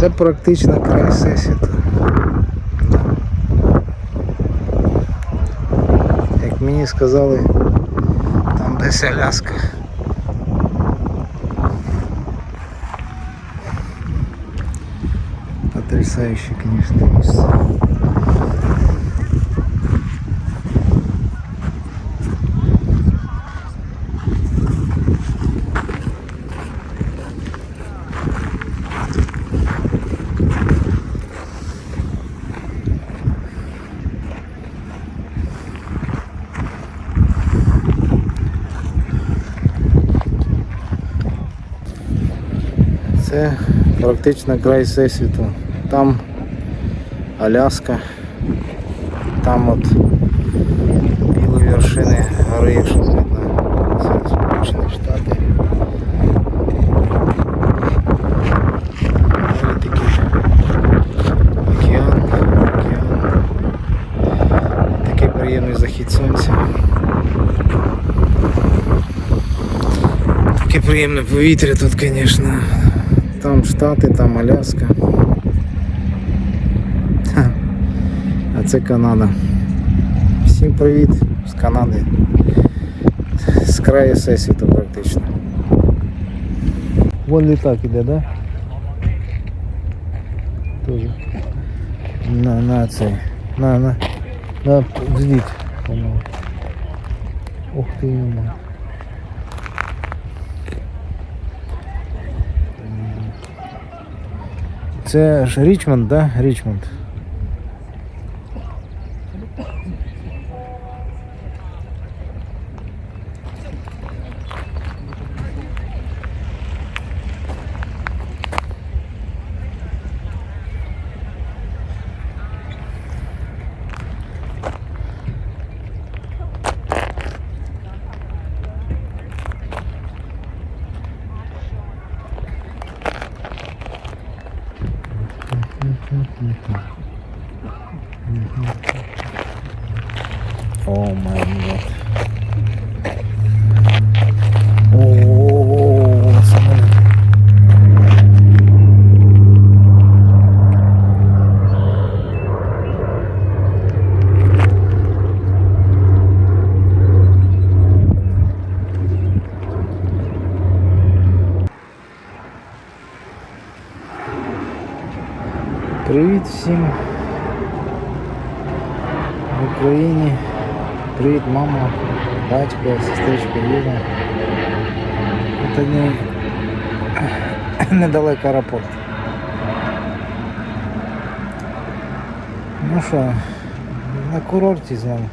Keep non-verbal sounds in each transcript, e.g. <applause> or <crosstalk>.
Це практично край всесвіту. Як мені сказали, там десь Аляска. Потрясающе, конечно, место. Це практично край всесвіту. Там Аляска, там от білі вершини гори, якщо видно, це Сполучені Штати. Приємний захід сонця. Таке приємне повітря тут, звісно. Там Штати, там Аляска. Ха. А це Канада. Всім привіт з Канади. З краю всесвіту практично. Вон літак іде, да? Тоже. На, на цей. На, на. На взліт, по-моєму. Ух ти, йома. Це ж Річмонд, да? Річмонд. О май гад. О, самолет. Привіт всім в Україні. Привіт, мама, батько, сестричка Юля. Це не <clears throat> недалеко аеропорт. Ну що, на курорті з вами.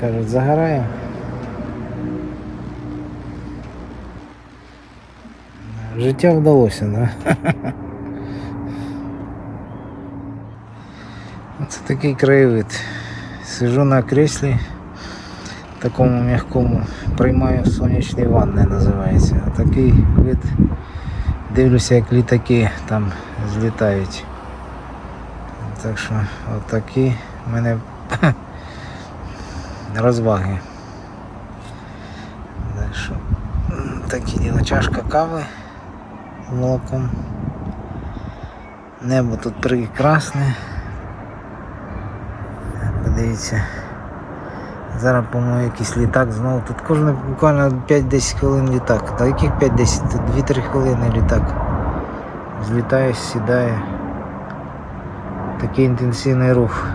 Кажуть, загораємо. Життя вдалося, да? <laughs> Це такий краєвид. Сижу на креслі такому м'якому, приймаю сонячні ванни називається. Такий вид. Дивлюся, як літаки там злітають. Так що отакі в мене <laughs> розваги. Так що такі діла чашка кави з молоком. Небо тут прекрасне. Подивіться. Зараз, по-моєму, якийсь літак знову. Тут кожне буквально 5-10 хвилин літак. Та яких 5-10? Тут 2-3 хвилини літак. Злітає, сідає. Такий інтенсивний рух.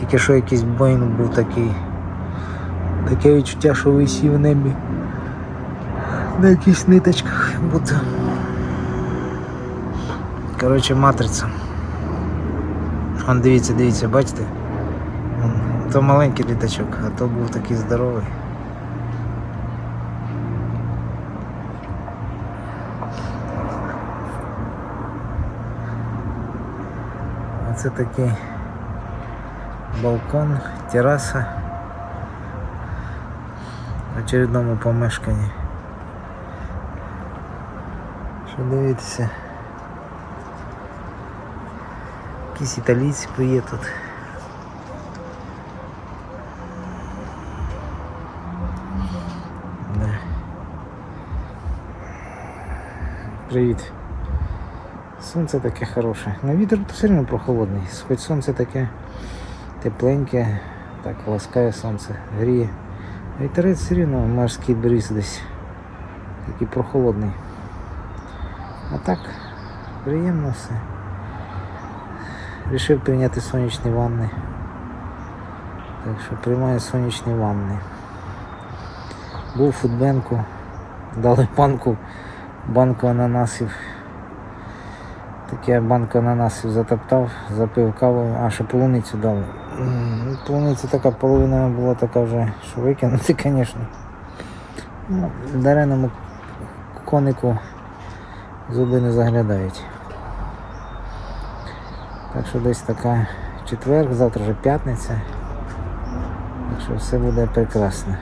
Тільки що якийсь Боїнг був такий. Таке відчуття, що висів в небі. На якихось ниточках будто. Коротше, матриця. Вон дивіться, дивіться, бачите? Вон, То маленький літачок, а то був такий здоровий. А це такий балкон, тераса в очередному помешканні. Що дивитися? Якийсь італійці є. Привіт. Сонце таке хороше. На вітер все одно прохолодний. Хоч сонце таке тепленьке, так ласкає сонце, гріє. Вітерець все рівно морський бриз десь. Такий прохолодний. А так, приємно все. Рішив прийняти сонячні ванни. Так що приймаю сонячні ванни. Був у фудбенку, дали банку, банку ананасів. Так я банку ананасів затоптав, запив кавою, а ще полуницю дали. Полуниця така половина була така вже, що викинути, звісно. <laughs> Ну, дареному конику зуби не заглядають. Так що десь така четвер, завтра вже п'ятниця. Так що все буде прекрасно.